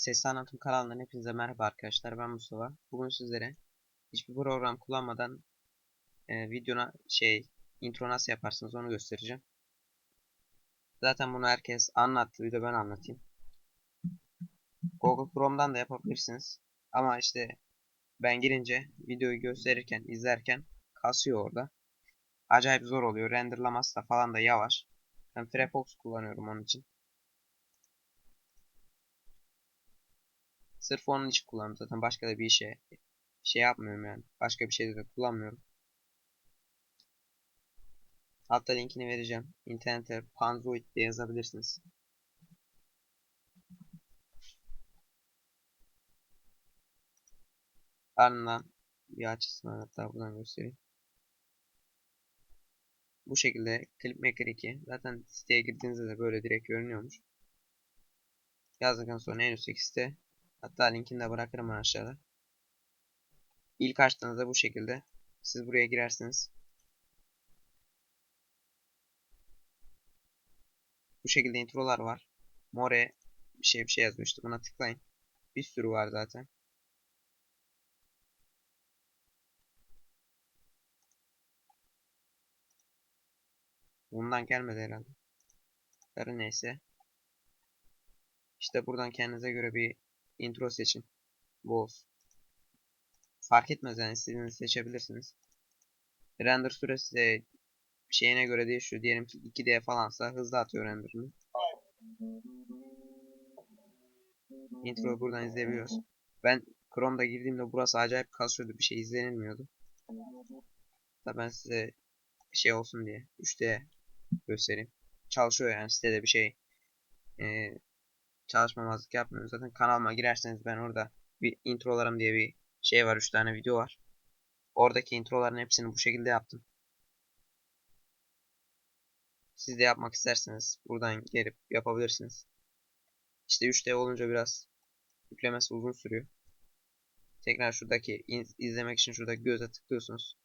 Sesli Anlatım kanalından hepinize merhaba arkadaşlar. Ben Mustafa. Bugün sizlere hiçbir program kullanmadan e, videona şey intro nasıl yaparsınız onu göstereceğim. Zaten bunu herkes anlattı. Bir de ben anlatayım. Google Chrome'dan da yapabilirsiniz. Ama işte ben girince videoyu gösterirken, izlerken kasıyor orada. Acayip zor oluyor. Renderlaması da falan da yavaş. Ben Firefox kullanıyorum onun için. Sırf onun için kullanıyorum zaten. Başka da bir işe şey yapmıyorum yani. Başka bir şeyde de kullanmıyorum. Altta linkini vereceğim. İnternete Panzoid diye yazabilirsiniz. Ardından bir açısından hatta buradan göstereyim. Bu şekilde Clipmaker 2. Zaten siteye girdiğinizde de böyle direkt görünüyormuş. Yazdıktan sonra en üstteki site Hatta linkini de bırakırım aşağıda. İlk açtığınızda bu şekilde. Siz buraya girersiniz. Bu şekilde introlar var. More bir şey bir şey yazmıştı. Buna tıklayın. Bir sürü var zaten. Bundan gelmedi herhalde. Her neyse. İşte buradan kendinize göre bir intro seçin. Bu olsun. Fark etmez yani istediğinizi seçebilirsiniz. Render süresi de şeyine göre değişiyor. Diyelim ki 2D falansa hızlı atıyor renderını. Introyu buradan izleyebiliyoruz. Ben Chrome'da girdiğimde burası acayip kasıyordu. Bir şey izlenilmiyordu. Da ben size şey olsun diye 3D göstereyim. Çalışıyor yani sitede bir şey e, çalışmamazlık yapmıyorum. Zaten kanalıma girerseniz ben orada bir introlarım diye bir şey var. 3 tane video var. Oradaki introların hepsini bu şekilde yaptım. Siz de yapmak isterseniz buradan gelip yapabilirsiniz. İşte 3D olunca biraz yüklemesi uzun sürüyor. Tekrar şuradaki izlemek için şuradaki göze tıklıyorsunuz.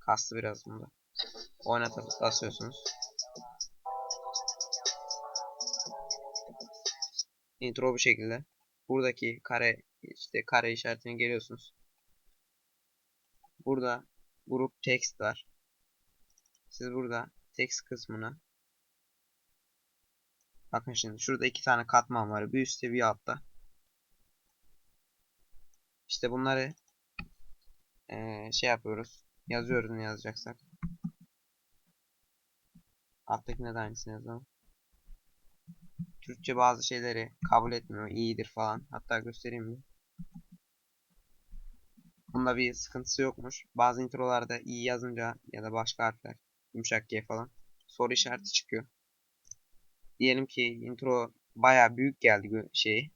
Kastı biraz bunda. Oynatıp basıyorsunuz. Intro bu şekilde. Buradaki kare işte kare işaretine geliyorsunuz. Burada grup text var. Siz burada text kısmına Bakın şimdi şurada iki tane katman var. Bir üstte bir altta. İşte bunları ee, şey yapıyoruz. Yazıyoruz ne yazacaksak. Alttakine de aynısını yazalım. Türkçe bazı şeyleri kabul etmiyor. İyidir falan. Hatta göstereyim mi? Bunda bir sıkıntısı yokmuş. Bazı introlarda iyi yazınca ya da başka harfler yumuşak G falan soru işareti çıkıyor. Diyelim ki intro baya büyük geldi şeyi.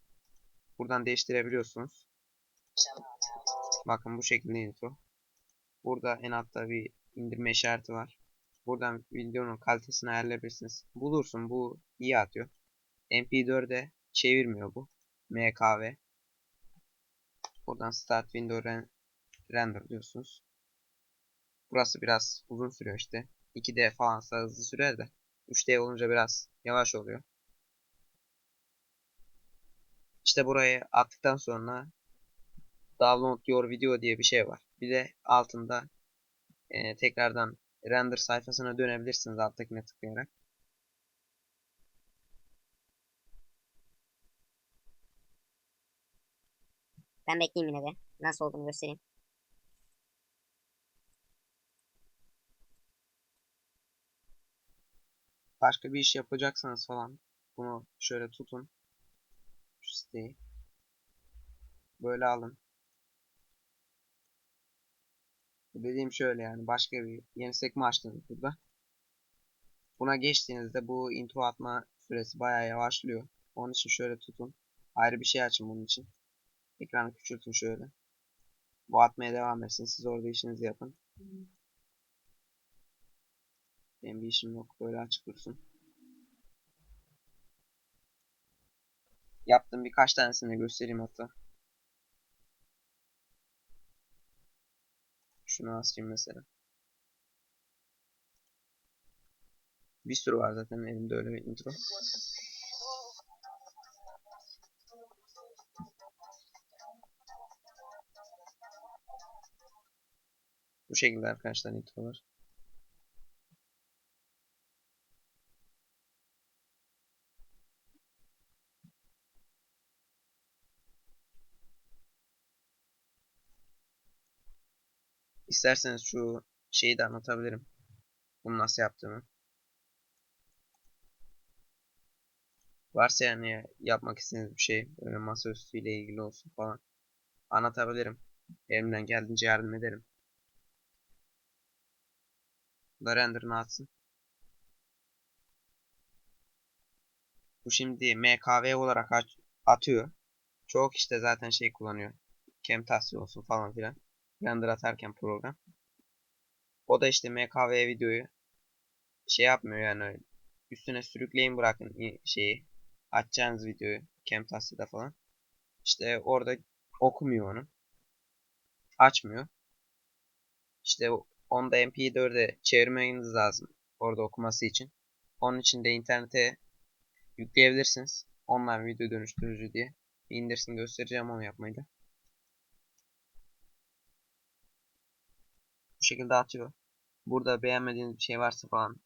Buradan değiştirebiliyorsunuz. Bakın bu şekilde intro. Burada en altta bir indirme işareti var. Buradan videonun kalitesini ayarlayabilirsiniz. Bulursun bu iyi atıyor. MP4'e çevirmiyor bu. MKV. Buradan Start Window Render diyorsunuz. Burası biraz uzun sürüyor işte. 2D falansa hızlı sürer de 3D olunca biraz yavaş oluyor. İşte burayı attıktan sonra Download Your Video diye bir şey var. Bir de altında e, tekrardan render sayfasına dönebilirsiniz alttakine tıklayarak. Ben bekleyeyim yine de. Nasıl olduğunu göstereyim. Başka bir iş yapacaksanız falan bunu şöyle tutun. Şu siteyi. Böyle alın. Dediğim şöyle yani başka bir yeni sekme açtınız burada. Buna geçtiğinizde bu intro atma süresi bayağı yavaşlıyor. Onun için şöyle tutun. Ayrı bir şey açın bunun için. Ekranı küçültün şöyle. Bu atmaya devam etsin. Siz orada işinizi yapın. Benim bir işim yok. Böyle açık dursun. Yaptım birkaç tanesini göstereyim hatta. Şunu asayım mesela. Bir sürü var zaten elimde öyle bir intro. Bu şekilde arkadaşlar introlar. İsterseniz şu şeyi de anlatabilirim. Bunu nasıl yaptığımı. Varsa yani yapmak istediğiniz bir şey böyle masaüstü ile ilgili olsun falan anlatabilirim. Elimden geldiğince yardım ederim. Da render'ını atsın. Bu şimdi MKV olarak atıyor. Çoğu kişi de zaten şey kullanıyor. Camtasia olsun falan filan. Render atarken program. O da işte MKV videoyu şey yapmıyor yani öyle. Üstüne sürükleyin bırakın şeyi. Açacağınız videoyu Camtasia'da falan. İşte orada okumuyor onu. Açmıyor. İşte onu da MP4'e çevirmeniz lazım. Orada okuması için. Onun için de internete yükleyebilirsiniz. Online video dönüştürücü diye. Bir indirsin göstereceğim onu yapmayı da. Bu şekilde atıyor. Burada beğenmediğiniz bir şey varsa falan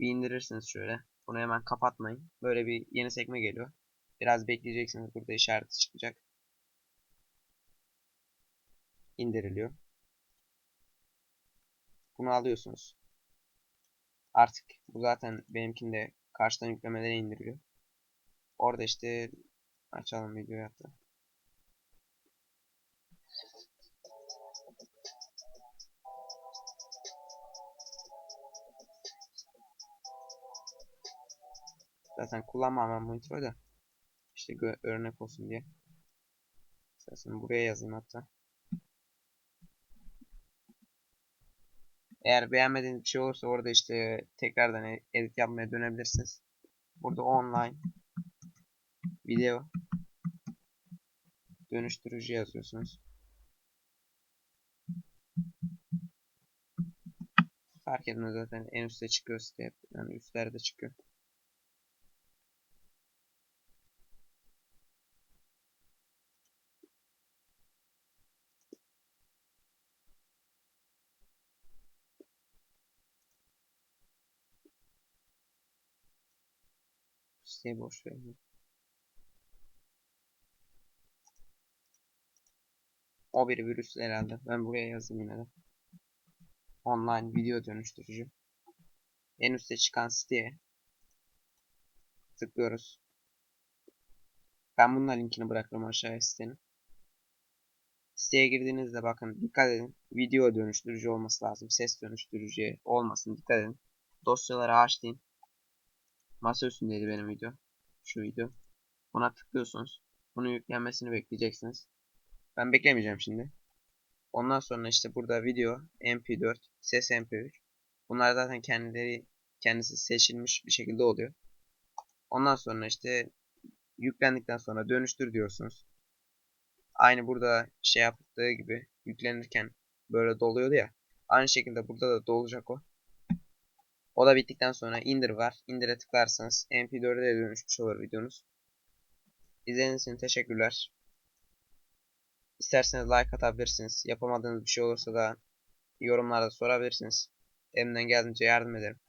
bir indirirsiniz şöyle. Bunu hemen kapatmayın. Böyle bir yeni sekme geliyor. Biraz bekleyeceksiniz. Burada işareti çıkacak. İndiriliyor. Bunu alıyorsunuz. Artık bu zaten benimkinde karşıdan yüklemeleri indiriliyor. Orada işte açalım videoyu hatta. Zaten kullanmam ben bu introyu. İşte örnek olsun diye. İstersen buraya yazayım hatta. Eğer beğenmediğiniz bir şey olursa orada işte tekrardan e- edit yapmaya dönebilirsiniz. Burada online video dönüştürücü yazıyorsunuz. Fark etmez zaten en üstte çıkıyor site. Yani üstlerde çıkıyor. Siteyi boş verin. O bir virüs herhalde. Ben buraya yazayım yine de. Online video dönüştürücü. En üstte çıkan siteye tıklıyoruz. Ben bunun linkini bırakırım aşağıya sitenin. Siteye girdiğinizde bakın dikkat edin. Video dönüştürücü olması lazım. Ses dönüştürücü olmasın dikkat edin. Dosyaları açlayın. Masa üstündeydi benim video. Şu video. Buna tıklıyorsunuz. Bunun yüklenmesini bekleyeceksiniz. Ben beklemeyeceğim şimdi. Ondan sonra işte burada video, MP4, ses MP3. Bunlar zaten kendileri kendisi seçilmiş bir şekilde oluyor. Ondan sonra işte yüklendikten sonra dönüştür diyorsunuz. Aynı burada şey yaptığı gibi yüklenirken böyle doluyordu ya. Aynı şekilde burada da dolacak o. O da bittikten sonra indir var. İndire tıklarsanız MP4'e de dönüşmüş olur videonuz. İzlediğiniz için teşekkürler. İsterseniz like atabilirsiniz. Yapamadığınız bir şey olursa da yorumlarda sorabilirsiniz. Elimden geldiğince yardım ederim.